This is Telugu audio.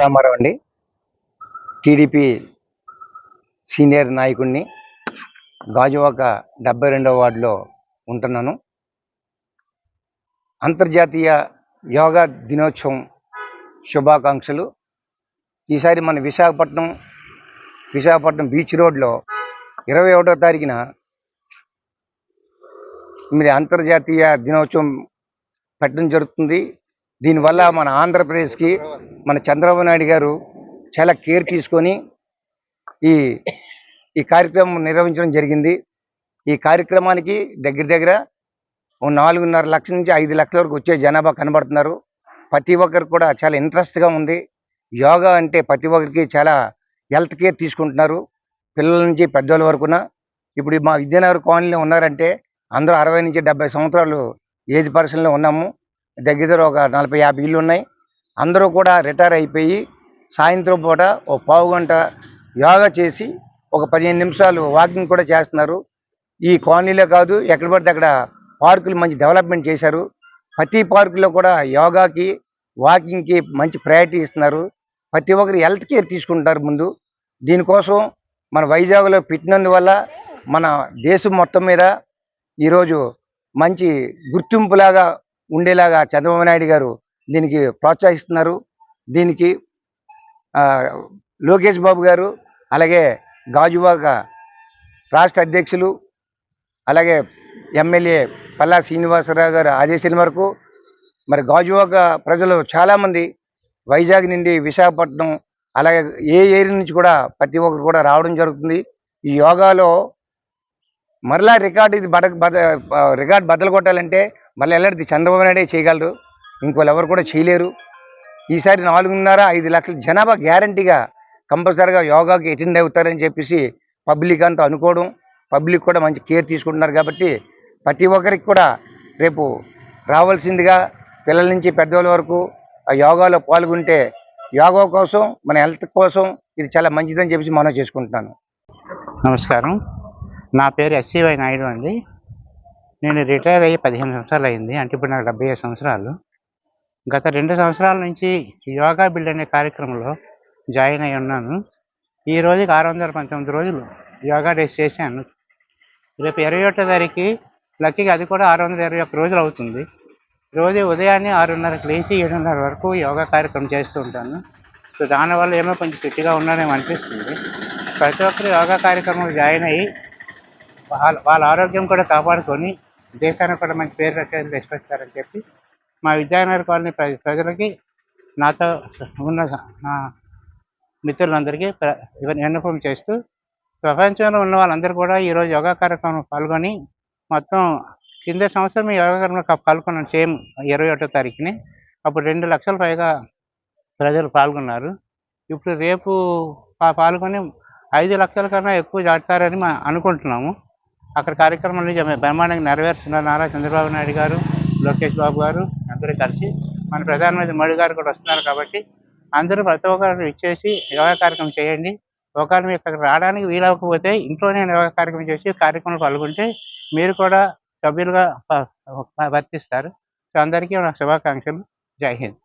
రామారావు అండి. టీడీపీ సీనియర్ నాయకుడిని గాజువాక డెబ్బై రెండవ వార్డులో ఉంటున్నాను. అంతర్జాతీయ యోగా దినోత్సవం శుభాకాంక్షలు. ఈసారి మన విశాఖపట్నం విశాఖపట్నం బీచ్ రోడ్లో ఇరవై ఒకటో తారీఖున మరి అంతర్జాతీయ దినోత్సవం పెట్టడం జరుగుతుంది. దీనివల్ల మన ఆంధ్రప్రదేశ్కి మన చంద్రబాబు నాయుడు గారు చాలా కేర్ తీసుకొని ఈ ఈ కార్యక్రమం నిర్వహించడం జరిగింది. ఈ కార్యక్రమానికి దగ్గర దగ్గర ఓ నాలుగున్నర లక్షల నుంచి ఐదు లక్షల వరకు వచ్చే జనాభా కనబడుతున్నారు. ప్రతి ఒక్కరికి కూడా చాలా ఇంట్రెస్ట్గా ఉంది. యోగా అంటే ప్రతి ఒక్కరికి చాలా హెల్త్ కేర్ తీసుకుంటున్నారు. పిల్లల నుంచి పెద్దవాళ్ళ వరకున. ఇప్పుడు మా విద్యానగర్ కాలనీలో ఉన్నారంటే అందరూ అరవై నుంచి డెబ్బై సంవత్సరాలు ఏజ్ పర్సన్లో ఉన్నాము. దగ్గర దగ్గర ఒక నలభై యాభై ఇళ్ళు ఉన్నాయి. అందరూ కూడా రిటైర్ అయిపోయి సాయంత్రం పూట ఓ పావు గంట యోగా చేసి ఒక పదిహేను నిమిషాలు వాకింగ్ కూడా చేస్తున్నారు. ఈ కాలనీలో కాదు ఎక్కడ పడితే అక్కడ పార్కులు మంచి డెవలప్మెంట్ చేశారు. ప్రతి పార్కులో కూడా యోగాకి వాకింగ్కి మంచి ప్రయారిటీ ఇస్తున్నారు. ప్రతి ఒక్కరు హెల్త్ కేర్ తీసుకుంటారు ముందు. దీనికోసం మన వైజాగ్లో పెట్టినందువల్ల మన దేశం మొత్తం మీద ఈరోజు మంచి గుర్తింపులాగా ఉండేలాగా చంద్రబాబు నాయుడు గారు దీనికి ప్రోత్సహిస్తున్నారు. దీనికి లోకేష్ బాబు గారు అలాగే గాజువాక రాష్ట్ర అధ్యక్షులు అలాగే ఎమ్మెల్యే పల్లా శ్రీనివాసరావు గారు ఆదేశాల వరకు మరి గాజువాక ప్రజలు చాలామంది వైజాగ్ నుండి విశాఖపట్నం అలాగే ఏ ఏరియా నుంచి కూడా ప్రతి ఒక్కరు కూడా రావడం జరుగుతుంది. ఈ యోగాలో మరలా రికార్డు ఇది బడ బద రికార్డు బద్దలు కొట్టాలంటే మళ్ళీ ఎలాంటిది చంద్రబాబు నాయుడే చేయగలరు ఇంకోళ్ళు ఎవరు కూడా చేయలేరు. ఈసారి నాలుగున్నర ఐదు లక్షల జనాభా గ్యారంటీగా కంపల్సరీగా యోగాకి అటెండ్ అవుతారని చెప్పేసి పబ్లిక్ అంతా అనుకోవడం. పబ్లిక్ కూడా మంచి కేర్ తీసుకుంటున్నారు కాబట్టి ప్రతి ఒక్కరికి కూడా రేపు రావాల్సిందిగా పిల్లల నుంచి పెద్దవాళ్ళ వరకు ఆ యోగాలో పాల్గొంటే యోగా కోసం మన హెల్త్ కోసం ఇది చాలా మంచిదని చెప్పేసి మనం చేసుకుంటున్నాను. నమస్కారం. నా పేరు ఎస్సీవై నాయుడు అండి. నేను రిటైర్ అయ్యి పదిహేను సంవత్సరాలు అయింది. అంటే ఇప్పుడు నాకు డెబ్బై ఐదు సంవత్సరాలు. గత రెండు సంవత్సరాల నుంచి యోగా బిల్డ్ అనే కార్యక్రమంలో జాయిన్ అయి ఉన్నాను. ఈ రోజుకి ఆరు వందల పంతొమ్మిది రోజులు యోగా డేస్ చేశాను. రేపు ఇరవై ఒకటో తారీఖు లక్కీగా అది కూడా ఆరు వందల ఇరవై ఒక్క రోజులు అవుతుంది. రోజు ఉదయాన్నే ఆరున్నరకు లేచి ఏడున్నర వరకు యోగా కార్యక్రమం చేస్తూ ఉంటాను. సో దానివల్ల ఏమో కొంచెం ఫిట్గా ఉన్నానేమో అనిపిస్తుంది. ప్రతి ఒక్కరు యోగా కార్యక్రమంలో జాయిన్ అయ్యి వాళ్ళ వాళ్ళ ఆరోగ్యం కూడా కాపాడుకొని దేశానికి కూడా మంచి పేరు రక్షణ తెచ్చిపెట్టారని చెప్పి మా విద్యానగర్ కాలనీ ప్ర ప్రజలకి నాతో ఉన్న నా మిత్రులందరికీ ప్ర విన్నపం చేస్తూ ప్రపంచంలో ఉన్న వాళ్ళందరూ కూడా ఈరోజు యోగా కార్యక్రమం పాల్గొని మొత్తం కింద సంవత్సరం ఈ యోగా కార్యక్రమంలో పాల్గొన్నాం సేమ్ ఇరవై ఒకటో తారీఖుని. అప్పుడు రెండు లక్షల పైగా ప్రజలు పాల్గొన్నారు. ఇప్పుడు రేపు పాల్గొని ఐదు లక్షల కన్నా ఎక్కువ దాటుతారని మా అనుకుంటున్నాము. అక్కడ కార్యక్రమం నుంచి బ్రహ్మాండంగా నెరవేరుస్తున్నారు నారా చంద్రబాబు నాయుడు గారు లోకేష్ బాబు గారు అందరూ కలిసి మన ప్రధానమంత్రి మోడీ గారు కూడా వస్తున్నారు కాబట్టి అందరూ ప్రతి ఒక్కరు ఇచ్చేసి యోగా కార్యక్రమం చేయండి. ఒకవేళ మీకు అక్కడ రావడానికి వీలవకపోతే ఇంట్లోనే యోగా కార్యక్రమం చేసి కార్యక్రమంలో పాల్గొంటే మీరు కూడా సభ్యులుగా వర్తిస్తారు. సో అందరికీ నా శుభాకాంక్షలు. జై హింద్.